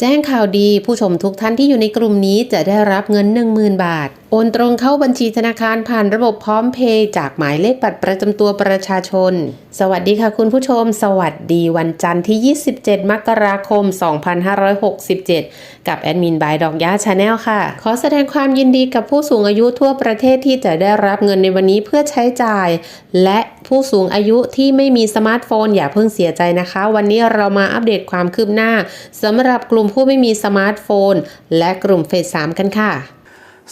แจ้งข่าวดีผู้ชมทุกท่านที่อยู่ในกลุ่มนี้จะได้รับเงิน 10,000 บาท โอนตรงเข้าบัญชีธนาคารผ่านระบบพร้อมเพย์จากหมายเลขบัตรประจำตัวประชาชน สวัสดีค่ะคุณผู้ชม สวัสดีวันจันทร์ที่ 27 มกราคม 2567 กับแอดมินบายดอกย่าชาแนลค่ะ ขอแสดงความยินดีกับผู้สูงอายุทั่วประเทศที่จะได้รับเงินในวันนี้เพื่อใช้จ่าย และผู้สูงอายุที่ไม่มีสมาร์ทโฟน อย่าเพิ่งเสียใจนะคะ วันนี้เรามาอัปเดตความคืบหน้าสำหรับกลุ่มผู้ไม่มีสมาร์ทโฟน และกลุ่มเฟส3กันค่ะ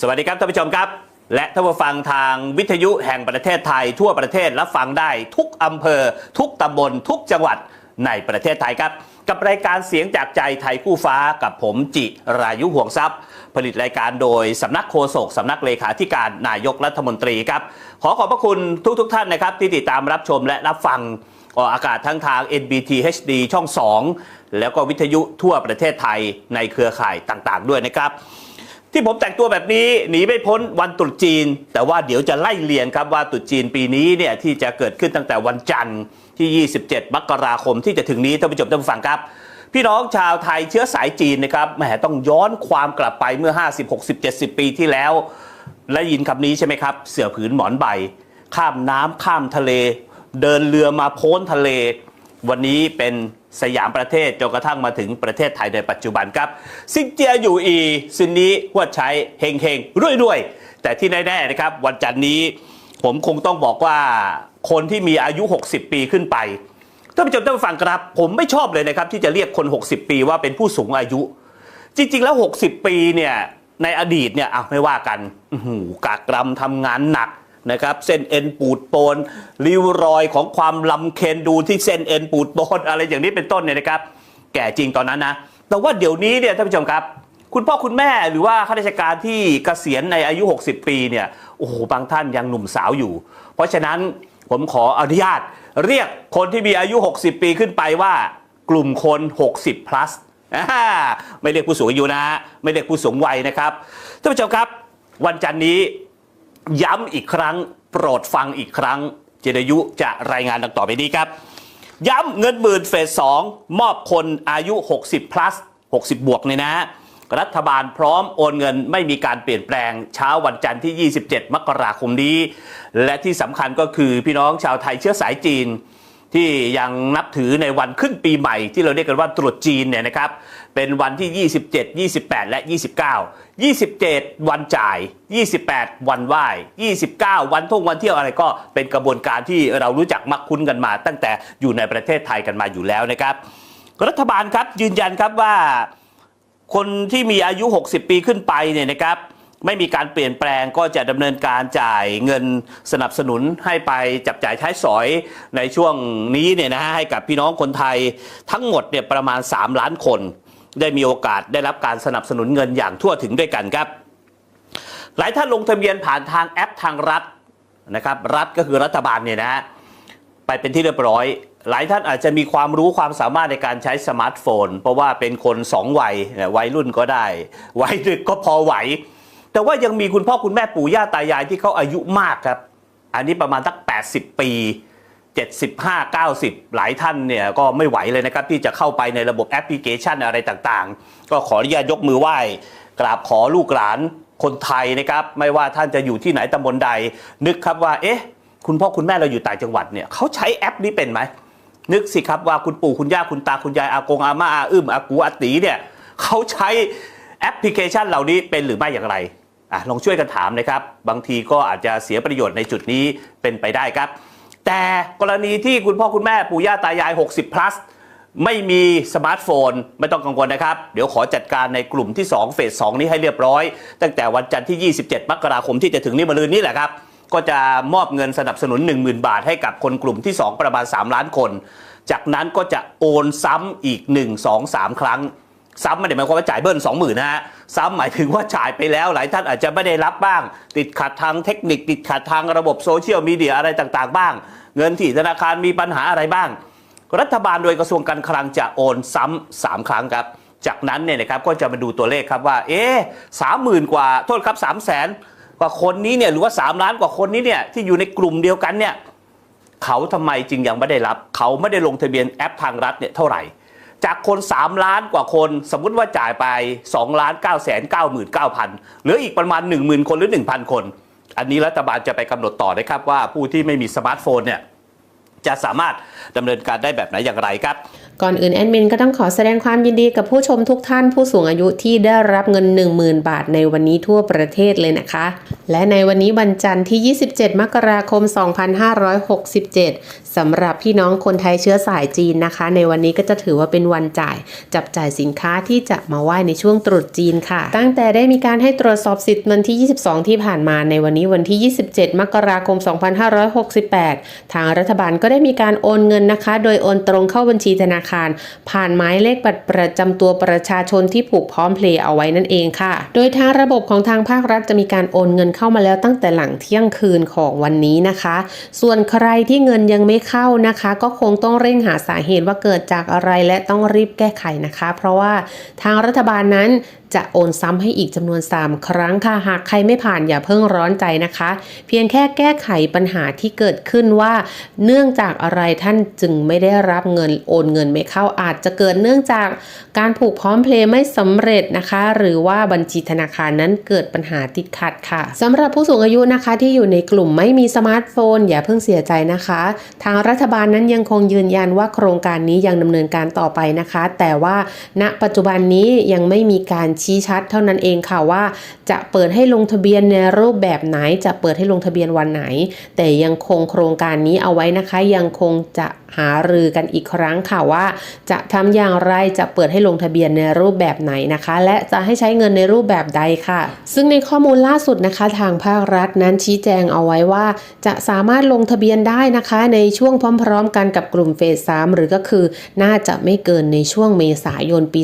สวัสดีครับท่านผู้ชมครับ และท่านผู้ฟังทางวิทยุแห่งประเทศไทย ทั่วประเทศรับฟังได้ทุกอำเภอ ทุกตำบล ทุกจังหวัดในประเทศไทยครับ กับรายการเสียงจากใจไทยคู่ฟ้ากับผมจิรายุห่วงทรัพย์ ผลิตรายการโดยสำนักโฆษกสำนักเลขาธิการนายกรัฐมนตรีครับ ขอขอบพระคุณทุกๆทท่านนะครับ ที่ติดตามรับชมและรับฟังออกอากาศทั้งทาง NBT HD ช่อง 2 แล้วก็วิทยุทั่วประเทศไทยในเครือข่ายต่างๆ ด้วยนะครับ ที่ผมแต่งตัวแบบนี้หนีไม่พ้นวันตรุษจีน แต่ว่าเดี๋ยวจะไล่เรียนครับว่าตรุษจีนปีนี้เนี่ยที่จะเกิดขึ้นตั้งแต่วันจันทร์ที่ 27 มกราคมที่จะถึงนี้ท่านผู้ชมท่านผู้ฟังครับ พี่น้องชาวไทยเชื้อสายจีนนะครับแหมต้องย้อนความกลับไปเมื่อ 50 60 70 ปีที่แล้วและยินคำนี้ใช่ไหมครับ เสือผืนหมอนใบ ข้ามน้ำข้ามทะเล เดินเรือมาโพ้นทะเล วันนี้เป็น สยามประเทศจนกระทั่งมาถึงประเทศไทยในปัจจุบันครับ ซิงเจียอยู่อีซินนี้หัวใช้เฮงเฮงรวยรวยแต่ที่แน่ๆนะครับ วันจันนี้ผมคงต้องบอกว่าคนที่มีอายุ 60 ปีขึ้นไปท่านผู้ชมท่านผู้ฟังครับ ผมไม่ชอบเลยนะครับ ที่จะเรียกคน 60 ปีว่าเป็นผู้สูงอายุ จริง ๆ แล้ว 60 ปีเนี่ยในอดีตเนี่ยอะไม่ว่ากันหือกากรำทำงานหนัก นะครับเส้นเอ็นปูดโปนริ้วรอยของความลำเค็นดูที่เส้นเอ็นปูดโปนอะไรอย่างนี้เป็นต้นเนี่ยนะครับ แก่จริงตอนนั้นนะแต่ว่าเดี๋ยวนี้เนี่ยท่านผู้ชมครับคุณพ่อคุณแม่หรือว่าข้าราชการที่เกษียณในอายุ 60 ปีเนี่ยโอ้โหบางท่านยังหนุ่มสาวอยู่ เพราะฉะนั้นผมขออนุญาต เรียกคนที่มีอายุ 60 ปีขึ้นไปว่ากลุ่มคน 60 plus ไม่เรียกผู้สูงอายุนะฮะไม่เรียกผู้สูงวัยนะครับท่านผู้ชมครับ วันจันทร์นี้ ย้ำอีกครั้ง โปรดฟังอีกครั้ง เจรยุจะรายงานดังต่อไปนี้ครับ ย้ำเงินหมื่นเฟสสองมอบคนอายุ 60 plus 60 บวกเนี่ยนะ รัฐบาลพร้อมโอนเงินไม่มีการเปลี่ยนแปลงเช้าวันจันทร์ที่ 27 มกราคมนี้ และที่สำคัญก็คือพี่น้องชาวไทยเชื้อสายจีน ที่ยังนับถือในวันขึ้นปีใหม่ ที่เราเรียกกันว่าตรุษจีนเนี่ยนะครับเป็นวันที่ 27 28 และ 29 27 วันจ่าย 28 วันไหว้ 29 วันท่องวันเที่ยวอะไรก็เป็นกระบวนการที่เรารู้จักมักคุ้นกันมา ตั้งแต่อยู่ในประเทศไทยกันมาอยู่แล้วนะครับ รัฐบาลครับยืนยันครับว่าคนที่มีอายุ 60 ปีขึ้นไปเนี่ยนะครับ ไม่มีการเปลี่ยนแปลงก็จะดำเนินการจ่ายเงินสนับสนุนให้ไปจับจ่ายใช้สอยในช่วงนี้เนี่ยนะฮะให้กับพี่น้องคนไทยทั้งหมดเนี่ยประมาณ 3 ล้านคน ได้มีโอกาสได้รับการสนับสนุนเงินอย่างทั่วถึงด้วยกันครับ หลายท่านลงทะเบียนผ่านทางแอปทางรัฐนะครับ รัฐก็คือรัฐบาลเนี่ยนะฮะไปเป็นที่เรียบร้อย หลายท่านอาจจะมีความรู้ความสามารถในการใช้สมาร์ทโฟน เพราะว่าเป็นคนสองวัยเนี่ยวัยรุ่นก็ได้ วัยดึกก็พอไหว แต่ว่ายังมีคุณพ่อคุณแม่ปู่ย่าตายายที่เขาอายุมากครับ อันนี้ประมาณสัก 80 ปี 75 90 หลายท่านเนี่ยก็ไม่ไหวเลยนะครับ ที่จะเข้าไปในระบบแอปพลิเคชันอะไรต่างๆ ก็ขออนุญาตยกมือไหว้กราบขอลูกหลานคนไทยนะครับไม่ว่าท่านจะอยู่ที่ไหนตำบลใด นึกครับว่าเอ๊ะคุณพ่อคุณแม่เราอยู่ต่างจังหวัดเนี่ยเขาใช้แอปนี้เป็นไหมนึกสิครับว่าคุณปู่คุณย่าคุณตาคุณยายอากงอาม่าอาอึ้มอากูอาตีเนี่ยเขาใช้แอปพลิเคชันเหล่านี้เป็นหรือไม่อย่างไร อะลองช่วยกันถามนะครับ บางทีก็อาจจะเสียประโยชน์ในจุดนี้เป็นไปได้ครับ แต่กรณีที่คุณพ่อคุณแม่ปู่ย่าตายาย 60 plus ไม่มีสมาร์ทโฟนไม่ต้องกังวลนะครับ เดี๋ยวขอจัดการในกลุ่มที่ 2 เฟส 2 นี้ให้เรียบร้อย ตั้งแต่วันจันทร์ที่ 27 มกราคมที่จะถึงนี้มาลืนนี้แหละครับ ก็จะมอบเงินสนับสนุน 10,000 บาทให้กับคนกลุ่มที่ 2 ประมาณ 3 ล้านคน จากนั้นก็จะโอนซ้ำอีก 1 2 3 ครั้ง ซ้ำไม่ได้หมายความว่าจ่ายเบิ้ล20,000นะฮะ ซ้ำหมายถึงว่าจ่ายไปแล้ว หลายท่านอาจจะไม่ได้รับบ้าง ติดขัดทางเทคนิค ติดขัดทางระบบโซเชียลมีเดียอะไรต่างๆ บ้าง เงินที่ธนาคารมีปัญหาอะไรบ้าง รัฐบาลโดยกระทรวงการคลังจะโอนซ้ำสามครั้งครับ จากนั้นเนี่ยนะครับก็จะมาดูตัวเลขครับว่า เอ๊สามหมื่นกว่าโทษครับสามแสนกว่าคนนี้เนี่ยหรือว่า 3 ล้านกว่าคนนี้เนี่ยที่อยู่ในกลุ่มเดียวกันเนี่ยเขาทำไมจึงยังไม่ได้รับ เขาไม่ได้ลงทะเบียนแอปทางรัฐเนี่ยเท่าไหร่ จากคน 3 ล้านกว่าคน สมมุติว่าจ่ายไป2ล้าน9แสน99,000เหรืออีกประมาณ 10,000 คนหรือ 1,000 คน อันนี้รัฐบาลจะไปกำหนดต่อนะครับว่าผู้ที่ไม่มีสมาร์ทโฟนเนี่ยจะสามารถดำเนินการได้แบบไหนอย่างไรครับก่อนอื่นแอดมินก็ต้องขอแสดงความยินดีกับผู้ชมทุกท่านผู้สูงอายุที่ได้รับเงิน 10,000 บาทในวันนี้ทั่วประเทศเลยนะคะ และในวันนี้วันจันทร์ที่ 27 มกราคม 2567สำหรับพี่น้องคนไทยเชื้อสายจีนนะคะ ในวันนี้ก็จะถือว่าเป็นวันจ่าย จับจ่ายสินค้าที่จะมาไหว้ในช่วงตรุษจีนค่ะ ตั้งแต่ได้มีการให้ตรวจสอบสิทธิ์วันที่ 22 ที่ผ่านมาในวันนี้วันที่ 27 มกราคม 2568 ทางรัฐบาลก็ได้มีการโอนเงินนะคะ โดยโอนตรงเข้าบัญชีธนาคาร ผ่านหมายเลขบัตรประจำตัวประชาชนที่ผูกพร้อมเพลย์เอาไว้นั่นเองค่ะ โดยทางระบบของทางภาครัฐจะมีการโอนเงินเข้ามาแล้วตั้งแต่หลังเที่ยงคืนของวันนี้นะคะ ส่วนใครที่เงินยังไม่เข้านะคะ ก็คงต้องเร่งหาสาเหตุว่าเกิดจากอะไรและต้องรีบแก้ไขนะคะ เพราะว่าทางรัฐบาลนั้น จะโอนซ้ำให้อีกจำนวน 3 ครั้งค่ะ หากใครไม่ผ่านอย่าเพิ่งร้อนใจนะคะ เพียงแค่แก้ไขปัญหาที่เกิดขึ้นว่า เนื่องจากอะไรท่านจึงไม่ได้รับเงินโอนเงินไม่เข้าอาจจะเกิดเนื่องจากการผูกพร้อมเพลย์ไม่สำเร็จนะคะ หรือว่าบัญชีธนาคารนั้นเกิดปัญหาติดขัดค่ะสำหรับผู้สูงอายุนะคะที่อยู่ในกลุ่มไม่มีสมาร์ทโฟน อย่าเพิ่งเสียใจนะคะ ทางรัฐบาลนั้นยังคงยืนยันว่าโครงการนี้ยังดำเนินการต่อไปนะคะ แต่ว่าณปัจจุบันนี้ยังไม่มีการชี้ชัด เท่านั้นเองค่ะว่าจะเปิดให้ลงทะเบียนในรูปแบบไหน จะเปิดให้ลงทะเบียนวันไหน แต่ยังคงโครงการนี้เอาไว้นะคะยังคงจะ หารือกันอีกครั้งค่ะว่า จะทำอย่างไรจะเปิดให้ลงทะเบียนในรูปแบบไหนนะคะ และจะให้ใช้เงินในรูปแบบใดค่ะ ซึ่งในข้อมูลล่าสุดนะคะ ทางภาครัฐนั้นชี้แจงเอาไว้ว่า จะสามารถลงทะเบียนได้นะคะ ในช่วงพร้อม ๆ กันกับกลุ่มเฟส 3 หรือก็คือ น่าจะไม่เกินในช่วงเมษายนปี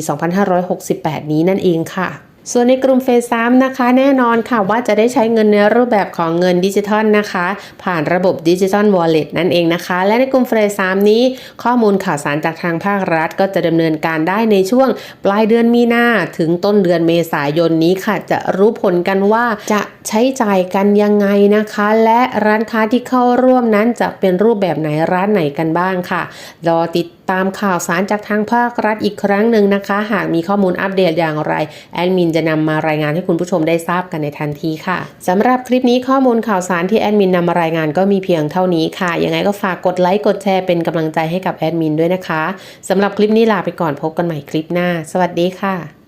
2568 นี้นั่นเองค่ะ ส่วนในกลุ่มเฟส3นะคะ แน่นอนค่ะว่าจะได้ใช้เงินในรูปแบบของเงินดิจิทัลนะคะ ผ่านระบบดิจิทัลวอลเล็ตนั่นเองนะคะ และในกลุ่มเฟส3นี้ ข้อมูลข่าวสารจากทางภาครัฐ ก็จะดำเนินการได้ในช่วงปลายเดือนมีนาถึงต้นเดือนเมษายนนี้ค่ะ จะรู้ผลกันว่าจะใช้จ่ายกันยังไงนะคะ และร้านค้าที่เข้าร่วมนั้นจะเป็นรูปแบบไหนร้านไหนกันบ้างค่ะรอติด ตามข่าวสารจากทางภาครัฐอีกครั้งหนึ่งนะคะ หากมีข้อมูลอัปเดตอย่างไร แอดมินจะนำมารายงานให้คุณผู้ชมได้ทราบกันในทันทีค่ะสำหรับคลิปนี้ข้อมูลข่าวสารที่แอดมินนำมารายงานก็มีเพียงเท่านี้ค่ะ ยังไงก็ฝากกดไลค์กดแชร์เป็นกำลังใจให้กับแอดมินด้วยนะคะสำหรับคลิปนี้ลาไปก่อนพบกันใหม่คลิปหน้า สวัสดีค่ะ